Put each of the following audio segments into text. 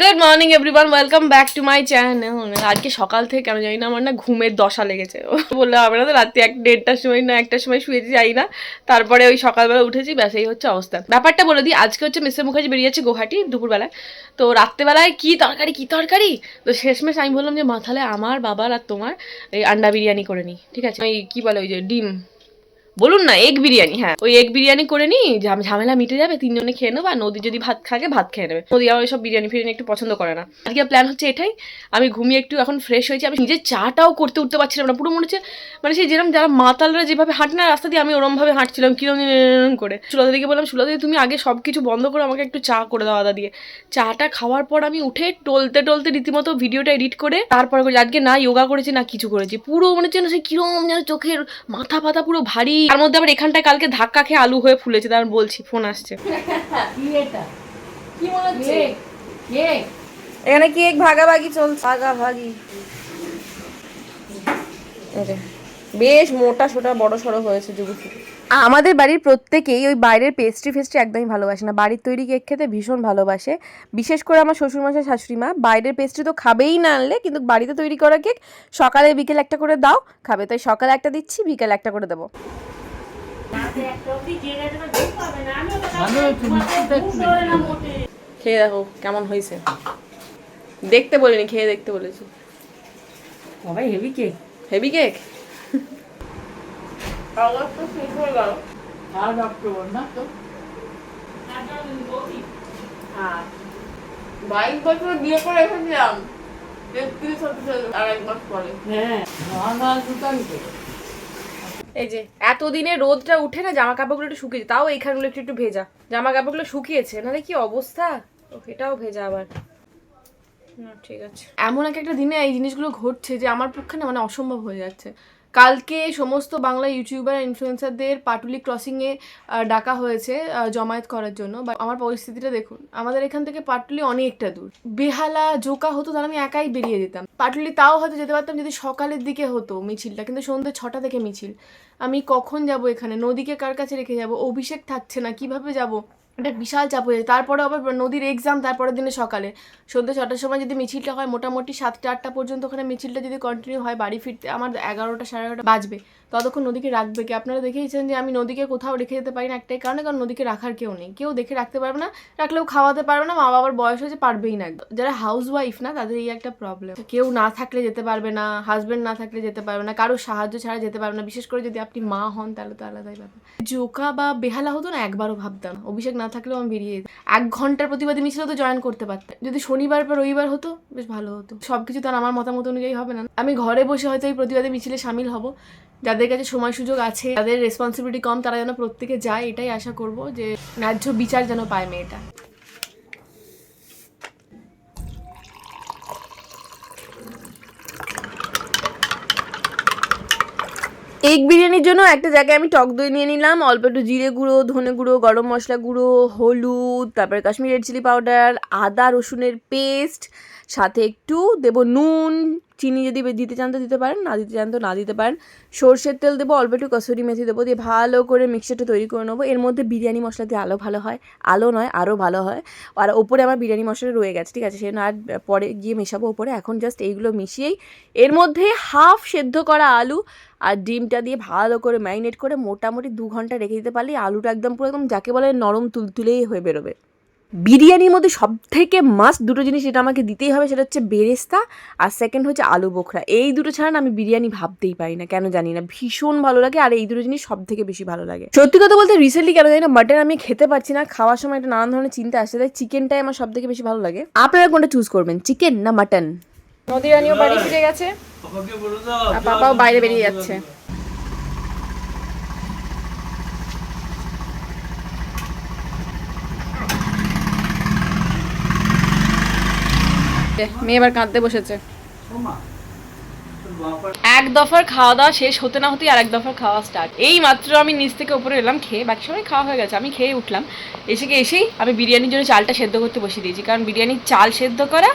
Good morning everyone welcome back to my channel আজকে সকাল থেকে, কেন জানি না, আমার না ঘুমের দশা লেগেছে। ও বলল, আমরা তো রাত্রি এক দেড়টার সময় না একটার সময় শুয়েছি, যাই না। তারপরে ওই সকালবেলা উঠেছি, ব্যাস, এই হচ্ছে অবস্থা। ব্যাপারটা বলে দিই, আজকে হচ্ছে মিস্টার মুখার্জি বেরিয়েছে গুহাটি দুপুরবেলায়। তো রাত্রেবেলায় কি তরকারি কি তরকারি? তো শেষমেশ আমি বললাম যে মাথালে আমার বাবার আর তোমার এই আন্ডা বিরিয়ানি করে নিই ঠিক আছে? ওই কি বলে, ওই যে ডিম। বলুন না এগ বিরিয়ানি হ্যাঁ। ওই এগ বিরিয়ানি করে নি ঝাম- ঝামেলা মিটে যাবে, তিনজনে খেয়ে নেব, আর নদী যদি ভাত খাগে, ভাত খেয়ে নেবে। নদী আবার সব বিরিয়ানি ফিরিয়ানি একটু পছন্দ করে না। আজকে প্ল্যান হচ্ছে এটাই, আমি ঘুমিয়ে একটু এখন ফ্রেশ হয়েছি, আমি নিজের চাটাও করতে উঠতে পারছিলাম না পুরো মনে হচ্ছে মানে সেই যেরকম যারা মাতালরা যেভাবে হাঁটে না রাস্তা দিয়ে, আমি ওরমভাবে হাঁটছিলাম, কিরম করে। সুলতা দিকে বললাম সুলতা দিদি তুমি আগে সব কিছু বন্ধ করে, আমাকে একটু চা করে দাও আদা দিয়ে চাটা খাওয়ার পর আমি উঠে টলতে টলতে রীতিমতো ভিডিওটা এডিট করে, তারপরে আজকে না যোগা করেছি, না কিছু করেছি। পুরো মনে হচ্ছে না সেই কিরম যেন চোখের মাথা ফাতা পুরো ভারী তার মধ্যে আবার এখানটায় কালকে ধাক্কা খেয়ে আলু হয়ে ফুলেছে তার বলছি ফোন আসছে। এখানে কেক ভাগাভাগি চলছে? ভাগাভাগি। বেশ মোটা সোটা বড় সড়ো হয়েছে যুবতী। আমাদের বাড়ির প্রত্যেকেই ওই বাইরের পেস্ট্রি ফেস্ট্রি একদমই ভালোবাসে না। বাড়ির তৈরি কেক খেতে ভীষণ ভালোবাসে। বিশেষ করে আমার শ্বশুরমশাই শাশুড়ি মা বাইরের পেস্ট্রি তো খাবেই না আনলে কিন্তু বাড়িতে তৈরি করা কেক সকালে বিকেল একটা করে দাও খাবে। তাই সকালে একটা দিচ্ছি বিকেল একটা করে দেবো। খেয়ে দেখো কেমন হয়েছে। দেখতে বলিনি খেয়ে দেখতে বলেছি। Heavy cake heavy cake third October না তো বাইশ বছর বিয়ে করে এসেছিলাম তেত্রিশ আর এক মাস পরে হ্যাঁ নর্মাল এই যে এতদিনে রোদটা উঠে না জামা কাপড়গুলো একটু শুকিয়েছে তাও এইখানগুলো একটু একটু ভেজা। জামা কাপড়গুলো শুকিয়েছে নাহলে কি অবস্থা? এটাও ভেজা আবার। ঠিক আছে। এমন এক একটা দিনে এই জিনিসগুলো ঘটছে যে আমার পক্ষে না মানে অসম্ভব হয়ে যাচ্ছে। কালকে সমস্ত বাংলা ইউটিউবার ইনফ্লুয়েন্সারদের পাটুলি ক্রসিংয়ে ডাকা হয়েছে জমায়েত করার জন্য। বা আমার পরিস্থিতিটা দেখুন, আমাদের এখান থেকে পাটুলি অনেকটা দূর। বেহালা জোকা হতো, তাহলে আমি একাই বেরিয়ে যেতাম। পাটুলি তাও হয়তো যেতে পারতাম, যদি সকালের দিকে হতো মিছিলটা, কিন্তু সন্ধ্যে ছটা থেকে মিছিল। আমি কখন যাব এখানে? নদীকে কার কাছে রেখে যাব? অভিষেক থাকছে না, কীভাবে যাব? এটা বিশাল চাপ হয়ে যায়। তারপরে আবার নদীর এক্সাম তারপরের দিনে সকালে। সন্ধ্যে ছটার সময় যদি মিছিলটা হয়, মোটামুটি সাতটা আটটা পর্যন্ত ওখানে মিছিলটা যদি কন্টিনিউ হয়, বাড়ি ফিরতে আমার এগারোটা, সাড়ে এগারোটা বাজবে। ততক্ষণ নদীকে রাখবে কি? আপনারা দেখেইছেন যে আমি নদীকে কোথাও রেখে যেতে পারি না একটাই কারণে, কারণ নদীকে রাখার কেউ নেই। কেউ দেখে রাখতে পারবে না, রাখলেও খাওয়াতে পারবে না মা বাবার বয়স হয়েছে, পারবেই না। যারা হাউস ওয়াইফ না, তাদের এই একটা প্রবলেম কেউ না থাকলে যেতে পারবে না হাজবেন্ড না থাকলে যেতে পারবে না কারও সাহায্য ছাড়া যেতে পারবে না। বিশেষ করে যদি আপনি মা হন, তাহলে তো আলাদাই ব্যাপার। জোকা বা বেহালা হতো না, একবারও ভাবতাম। অভিষেক না থাকলেও আমি বেরিয়ে যেতাম। এক ঘণ্টার প্রতিবাদী মিছিল তো জয়েন করতে পারতাম। যদি শনিবার বা রবিবার হতো, বেশ ভালো হতো। সবকিছু তো আর আমার মতামত অনুযায়ী হবে না। আমি ঘরে বসে হয়তো এই প্রতিবাদী মিছিলে সামিল হব। যাদের কাছে সময় সুযোগ আছে যাদের রেসপন্সিবিলিটি কম, তারা যেন প্রত্যেকে যায়, এটাই আশা করব যে ন্যায্য বিচার যেন পায় মেয়েটা। এগ বিরিয়ানির জন্য একটা জায়গায় আমি টক দই নিয়ে নিলাম, অল্প একটু জিরে গুঁড়ো, ধনে গুঁড়ো, গরম মশলা গুঁড়ো, হলুদ, তারপরে কাশ্মীর রেড চিলি পাউডার আদা রসুনের পেস্ট সাথে একটু দেবো নুন চিনি যদি দিতে চান তো দিতে পারেন, না দিতে চান তো না দিতে পারেন। সর্ষের তেল দেবো, অল্প একটু কসুরি মেথি দেবো, দিয়ে ভালো করে মিক্সারটা তৈরি করে নেব। এর মধ্যে বিরিয়ানি মশলা দিয়ে আলো ভালো হয়, আলো নয় আরও ভালো হয়। আর ওপরে আমার বিরিয়ানি মশলা রয়ে গেছে, ঠিক আছে? সেজন্য আর পরে গিয়ে মেশাবো ওপরে। এখন জাস্ট এইগুলো মিশিয়েই এর মধ্যে হাফ সেদ্ধ করা আলু আর ডিমটা দিয়ে ভালো করে ম্যারিনেট করে মোটামুটি দু ঘণ্টা রেখে দিতে পারলে আলুটা একদম পুরো একদম যাকে বলে নরম তুলতুলেই হয়ে বেরোবে। বিরিয়ানির মধ্যে সব থেকে মাস্ট দুটো জিনিস যেটা আমাকে দিতেই হবে সেটা হচ্ছে বেরেস্তা আর সেকেন্ড হচ্ছে আলু বোখরা। এই দুটো ছাড়া আমি বিরিয়ানি ভাবতেই পারি না কেন জানি না। ভীষণ ভালো লাগে আর এই দুটো জিনিস সব থেকে বেশি ভালো লাগে। সত্যি কথা বলতে রিসেন্টলি কেন জানি না মাটন আমি খেতে পারছি না খাওয়ার সময় একটা নানান ধরনের চিন্তা আসছে তাই চিকেনটাই আমার সব থেকে বেশি ভালো লাগে। আপনারা কোনটা চুজ করবেন চিকেন না মাটন নদী রানিও বাড়ি ফিরে গেছে। আর পাপাও বাইরে বেরিয়ে যাচ্ছে। মেয়ে এবার কাঁদতে বসেছে। এক দফার খাওয়া দাওয়া শেষ হতে না হতেই আর এক দফার খাওয়া স্টার্ট এই মাত্র আমি নিচ থেকে উপরে এলাম খেয়ে বাকি সবাই খাওয়া হয়ে গেছে। আমি খেয়ে উঠলাম। এসে গিয়ে এসেই আমি বিরিয়ানির জন্য চালটা সেদ্ধ করতে বসিয়ে দিয়েছি। কারণ বিরিয়ানির চাল সেদ্ধ করা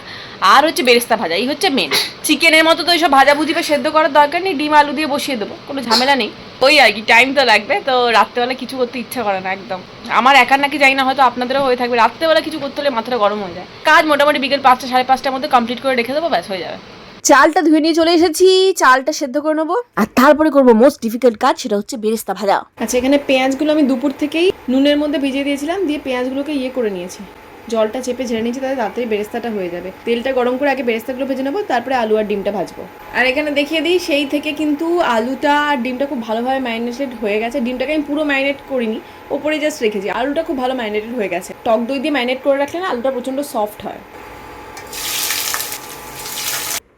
আর হচ্ছে বেরেস্তা ভাজা এই হচ্ছে মেন চিকেনের মতো তো এইসব ভাজাভুজি বা সেদ্ধ করার দরকার নেই ডিম আলু দিয়ে বসিয়ে দেবো কোনো ঝামেলা নেই। ওই আর কি টাইম তো লাগবে তো রাত্রেবেলা কিছু করতে ইচ্ছা করে না একদম। আমার একার নাকি জানি না হয়তো আপনাদেরও হয়ে থাকবে। রাত্রেবেলা কিছু করতে হলে মাথাটা গরম হয়ে যায়। কাজ মোটামুটি বিকেল পাঁচটা সাড়ে পাঁচটার মধ্যে কমপ্লিট করে রেখে দেবো ব্যাস হয়ে যাবে। চালটা ধুয়ে নিয়ে চলে এসেছি চালটা সেদ্ধ করে নেব। আর তারপরে করব মোস্ট ডিফিকাল্ট কাজ সেটা হচ্ছে বেরেস্তা ভাজা। আচ্ছা এখানে পেঁয়াজগুলো আমি দুপুর থেকেই নুনের মধ্যে ভিজিয়ে দিয়েছিলাম দিয়ে পেঁয়াজগুলোকে ইয়ে করে নিয়েছি। জলটা চেপে ঝেড়ে নিয়েছি তাতে তাড়াতাড়ি বেরেস্তাটা হয়ে যাবে। তেলটা গরম করে আগে বেরেস্তাগুলো ভেজে নেব, তারপরে আলু আর ডিমটা ভাজবো। আর এখানে দেখিয়ে দিই, সেই থেকে কিন্তু আলুটা আর ডিমটা খুব ভালোভাবে ম্যারিনেটেড হয়ে গেছে। ডিমটাকে আমি পুরো ম্যারিনেট করিনি, ওপরে জাস্ট রেখেছি। আলুটা খুব ভালো ম্যারিনেটেড হয়ে গেছে। টক দই দিয়ে ম্যারিনেট করে রাখলে না, আলুটা প্রচণ্ড সফট হয়।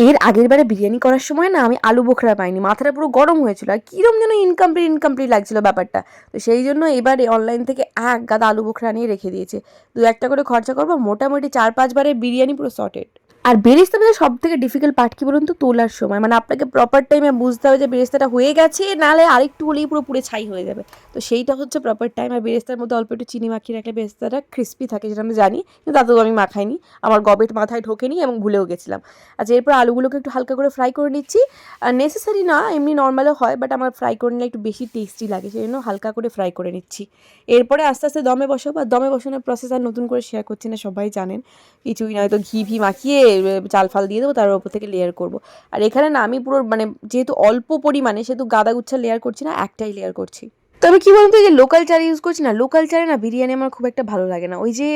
এর আগের বারে বিরিয়ানি করার সময় না আমি আলু বোখরা পাইনি, মাথাটা পুরো গরম হয়েছিল। আর কীরকম যেন ইনকমপ্লিট ইনকমপ্লিট লাগছিল ব্যাপারটা। তো সেই জন্য এবারে অনলাইন থেকে এক গাদা আলু বোখরা নিয়ে রেখে দিয়েছে। দু একটা করে খরচা করব, মোটামুটি চার পাঁচবারে বিরিয়ানি পুরো সর্টেড আর বেরেস্তা ভাজা সব থেকে ডিফিকাল্ট পার্ট কি বলুন তো? তোলার সময়। মানে আপনাকে প্রপার টাইমে বুঝতে হবে যে বেরেস্তাটা হয়ে গেছে নাহলে আরেকটু হলেই পুরো পুড়ে ছাই হয়ে যাবে। তো সেইটা হচ্ছে প্রপার টাইম আর বেরেস্তার মধ্যে অল্প একটু চিনি মাখিয়ে রাখলে বেরেস্তাটা ক্রিস্পি থাকে যেটা আমি জানি, কিন্তু তাতেও আমি মাখাইনি। আমার গবেট মাথায় ঢোকেনি এবং ভুলেও গেছিলাম। আচ্ছা এরপর আলুগুলোকে একটু হালকা করে ফ্রাই করে নিচ্ছি। নেসেসারি না, এমনি নর্মালও হয় বাট আমার ফ্রাই করে নিলে একটু বেশি টেস্টি লাগে সেই জন্য হালকা করে ফ্রাই করে নিচ্ছি। এরপরে আস্তে আস্তে দমে বসাবো, আর দমে বসানোর প্রসেস আর নতুন করে শেয়ার করছি না, সবাই জানেন। কিছুই নয়তো ঘি ফি মাখিয়ে চাল ফাল দিয়ে দেবো, তার ওপর থেকে লেয়ার করব। আর এখানে না আমি পুরো মানে যেহেতু অল্প পরিমাণে, সেহেতু গাদা গুচ্ছা লেয়ার করছি না, একটাই লেয়ার করছি। তবে কি বলতো যে লোকাল চাল ইউজ করছি না লোকাল চালে না বিরিয়ানি আমার খুব একটা ভালো লাগে না। ওই যে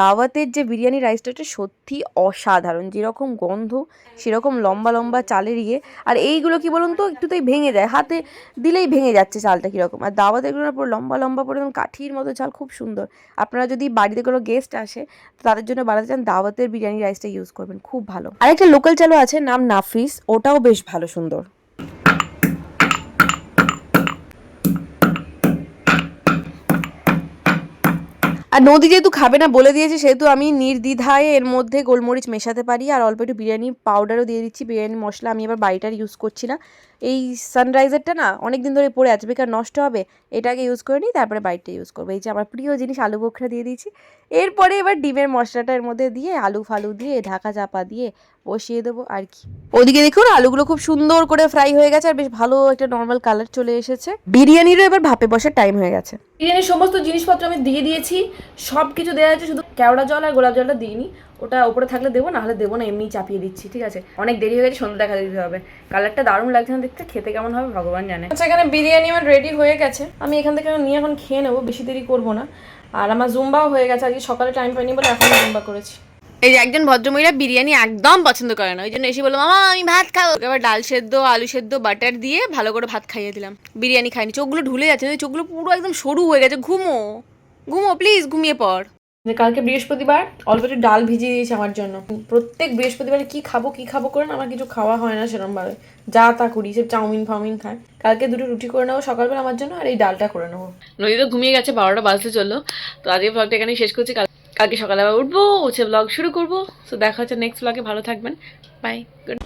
দাওয়াতের যে বিরিয়ানি রাইসটা ওটা সত্যি অসাধারণ। যেরকম গন্ধ, সেরকম লম্বা লম্বা চালের ইয়ে। আর এইগুলো কি বলুন তো একটুতেই ভেঙে যায়। হাতে দিলেই ভেঙে যাচ্ছে চালটা কীরকম। আর দাওয়াতের এগুলো না পুরো লম্বা লম্বা পুরো কাঠির মতো চাল, খুব সুন্দর। আপনারা যদি বাড়িতে কোনো গেস্ট আসে তাদের জন্য বানাতে চান দাওয়াতের বিরিয়ানি রাইসটা ইউজ করবেন। খুব ভালো। আরেকটা লোকাল চালও আছে, নাম নাফিস। ওটাও বেশ ভালো, সুন্দর। আর নদী যেহেতু খাবে না বলে দিয়েছে, সেহেতু আমি নির্দ্বিধায় এর মধ্যে গোলমরিচ মেশাতে পারি। আর অল্প একটু বিরিয়ানি পাউডারও দিয়ে দিচ্ছি। বিরিয়ানি মশলা আমি এবার বাড়িটার ইউজ করছি না। এই সানরাইজারটা না অনেক দিন ধরে পড়ে আছে, বেকার নষ্ট হবে, এটাকে ইউজ করে নিই, তারপরে বাড়িটা ইউজ করব। এই যে আমার প্রিয় জিনিস, আলু বোখরা দিয়ে দিয়েছি। এরপরে এবার ডিমের মশলাটা এর মধ্যে দিয়ে, আলু ফালু দিয়ে, ঢাকা চাপা দিয়ে বসিয়ে দেবো, আর কি। ওদিকে দেখুন, আলুগুলো খুব সুন্দর করে ফ্রাই হয়ে গেছে, আর বেশ ভালো একটা নর্মাল কালার চলে এসেছে। বিরিয়ানিরও এবার ভাপে বসার টাইম হয়ে গেছে। বিরিয়ানির সমস্ত জিনিসপত্র আমি দিয়ে দিয়েছি সব কিছু দেওয়া আছে, শুধু কেওড়া জল আর গোলাপ জলটা দিইনি। ওটা ওপরে থাকলে দেবো, না হলে দেবো না এমনি চাপিয়ে দিচ্ছি, ঠিক আছে? অনেক দেরি হয়ে গেছে, সন্ধ্যা দেখা দিতে হবে। কালারটা দারুণ লাগছে না দেখতে, খেতে কেমন হবে ভগবান জানে। আচ্ছা এখানে বিরিয়ানি আমার রেডি হয়ে গেছে। আমি এখান থেকে নিয়ে এখন খেয়ে নেব, বেশি দেরি করব না। আর আমার জুম্বাও হয়ে গেছে, আজকে সকালে টাইম পাইনি বলে এখন জুম্বা করেছি। এই যে একজন ভদ্রমহিলা বিরিয়ানি একদম পছন্দ করে না ওই জন্য এসে বলল মামা আমি ভাত খাব। এবার ডাল সেদ্ধ আলু সেদ্ধ বাটার দিয়ে ভালো করে ভাত খাইয়ে দিলাম। বিরিয়ানি খাইনি চোখগুলো ঢুলে যাচ্ছে না, চোখগুলো পুরো একদম সরু হয়ে গেছে। ঘুমো ঘুমো প্লিজ ঘুমিয়ে পড়। কালকে বৃহস্পতিবার অল্প একটু ডাল ভিজিয়ে দিয়েছে আমার জন্য। প্রত্যেক বৃহস্পতিবারে কি খাব কি খাব করে না আমার কিছু খাওয়া হয় না সেরকম ভাবে যা তা করি সে চাউমিন ফাউমিন খায়। কালকে দুটো রুটি করে নেব সকালবেলা আমার জন্য আর এই ডালটা করে নেব। নদী তো ঘুমিয়ে গেছে বারোটা বাজতে চলল। তো আজকে ব্লগটা এখানে শেষ করছি। কাল- কালকে সকালে আবার উঠবো, উঠে ব্লগ শুরু করব। সো দেখা হচ্ছে নেক্সট ব্লগে ভালো থাকবেন। Bye good